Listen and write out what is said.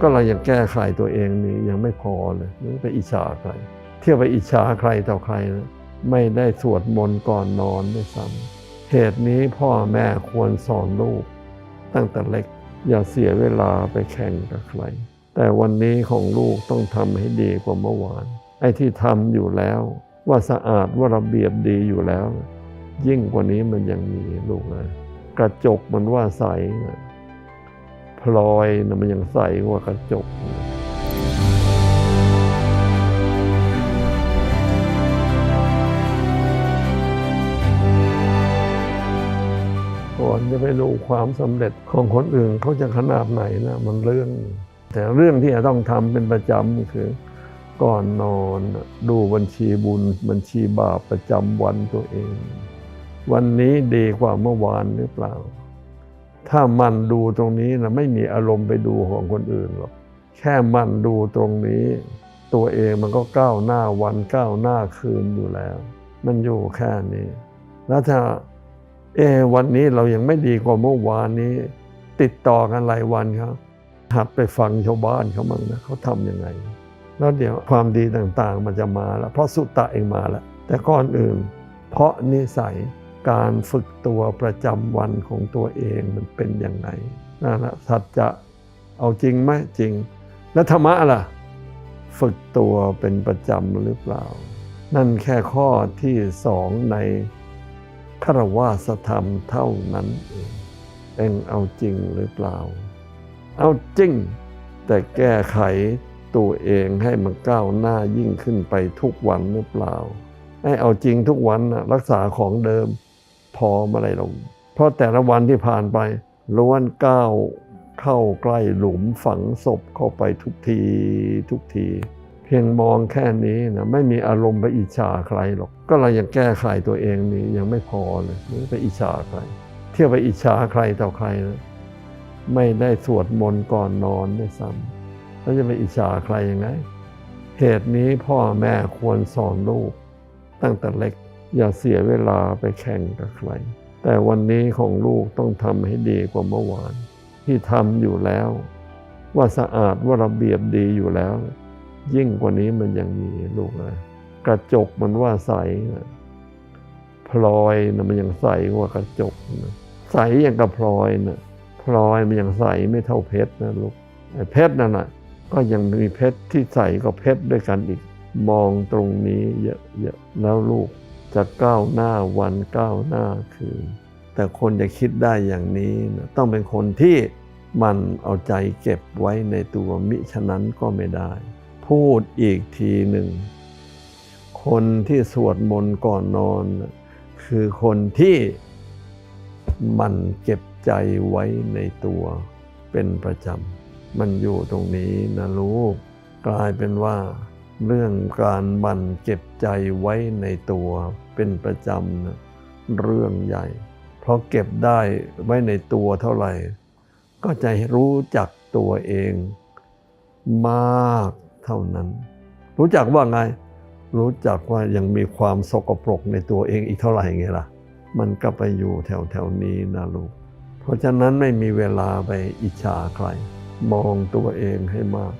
ก็เรายังแก้ไขตัวเองนี่ยังไม่พอเลยไปอิจฉาใคร เที่ยวไปอิจฉาใครต่อใครนะไม่ได้สวดมนต์ก่อนนอนด้วยซ้ำเหตุนี้พ่อแม่ควรสอนลูก ตั้งแต่เล็กอย่าเสียเวลาไปแข่งกับใคร แต่วันนี้ของลูกต้องทำให้ดีกว่าเมื่อวาน ไอ้ที่ทำอยู่แล้ว ว่าสะอาดว่าระเบียบดีอยู่แล้ว ยิ่งกว่านี้มันยังมีลูกนะกระจกมันว่าใสนะ พลอยนะมันยังใสกว่ากระจกก่อนจะไปดูความสำเร็จของคนอื่นเขาจะขนาดไหนนะมันเรื่อง แต่เรื่องที่จะต้องทำเป็นประจำคือ ก่อนนอนดูบัญชีบุญบัญชีบาปประจำวันตัวเอง วันนี้ดีกว่าเมื่อวานหรือเปล่า ถ้ามันดูตรงนี้นะไม่มีอารมณ์ไปดูของคนอื่นหรอกแค่มันดูตรงนี้ ตัวเองมันก็ก้าวหน้าวันก้าวหน้าคืนอยู่แล้ว มันอยู่แค่นี้ แล้วถ้าเอวันนี้เรายังไม่ดีกว่าเมื่อวานนี้ ติดต่อกันหลายวันครับหัดไปฟังชาวบ้านเขามั่งนะเขาทำยังไง แล้วเดี๋ยวความดีต่างๆ มันจะมาแล้ว เพราะสุตตะเองมาแล้ว แต่ก่อนอื่น เพราะนิสัย การฝึกตัวประจำวันของตัวเองมันเป็นยังไงนั่นแหละสัจจะเอาจริงไหมจริง แล้วธรรมะล่ะ ฝึกตัวเป็นประจำหรือเปล่า นั่นแค่ข้อที่สองในคารวาสธรรมเท่านั้นเองเองเอาจริงหรือเปล่า เอาจริง แต่แก้ไขตัวเองให้มันก้าวหน้ายิ่งขึ้นไปทุกวันหรือเปล่า ให้เอาจริงทุกวันนะรักษาของเดิม พอมื่อไรลง เพราะแต่ละวันที่ผ่านไปล้วนก้าวเข้าใกล้หลุมฝังศพเข้าไปทุกทีทุกที เพียงมองแค่นี้นะไม่มีอารมณ์ไปอิจฉาใครหรอก ก็เรายังแก้ไขตัวเองนี่ยังไม่พอเลยไปอิจฉาใคร เที่ยวไปอิจฉาใครต่อใครนะไม่ได้สวดมนต์ก่อนนอนด้วยซ้ำแล้วจะไปอิจฉาใครยังไงเหตุนี้พ่อแม่ควรสอนลูกตั้งแต่เล็ก อย่าเสียเวลาไปแข่งกับใคร แต่วันนี้ของลูกต้องทำให้ดีกว่าเมื่อวาน ที่ทำอยู่แล้ว ว่าสะอาดว่าระเบียบดีอยู่แล้ว ยิ่งกว่านี้มันยังมีลูกเลยกระจกมันว่าใสนะพลอยนะมันยังใสกว่ากระจกนะใสอย่างกับพลอยนะพลอยมันยังใสไม่เท่าเพชรนะลูกเพชรนั่นน่ะก็ยังมีเพชรที่ใสกับเพชรด้วยกันอีก มองตรงนี้เยอะๆแล้วลูก จะก้าวหน้าวันก้าวหน้าคืน แต่คนจะคิดได้อย่างนี้นะต้องเป็นคนที่มันเอาใจเก็บไว้ในตัวมิฉะนั้นก็ไม่ได้ พูดอีกทีหนึ่ง คนที่สวดมนต์ก่อนนอน คือคนที่มันเก็บใจไว้ในตัวเป็นประจำ มันอยู่ตรงนี้นะลูก กลายเป็นว่า เรื่องการหมันเก็บใจไว้ในตัวเป็นประจำนะเรื่องใหญ่ เพราะเก็บได้ไว้ในตัวเท่าไหร่ ก็จะรู้จักตัวเองมากเท่านั้น รู้จักว่าไง รู้จักว่ายังมีความสกปรกในตัวเองอีกเท่าไหร่ไงล่ะ มันก็ไปอยู่แถวแถวนี้นะลูก เพราะฉะนั้นไม่มีเวลาไปอิจฉาใคร มองตัวเองให้มาก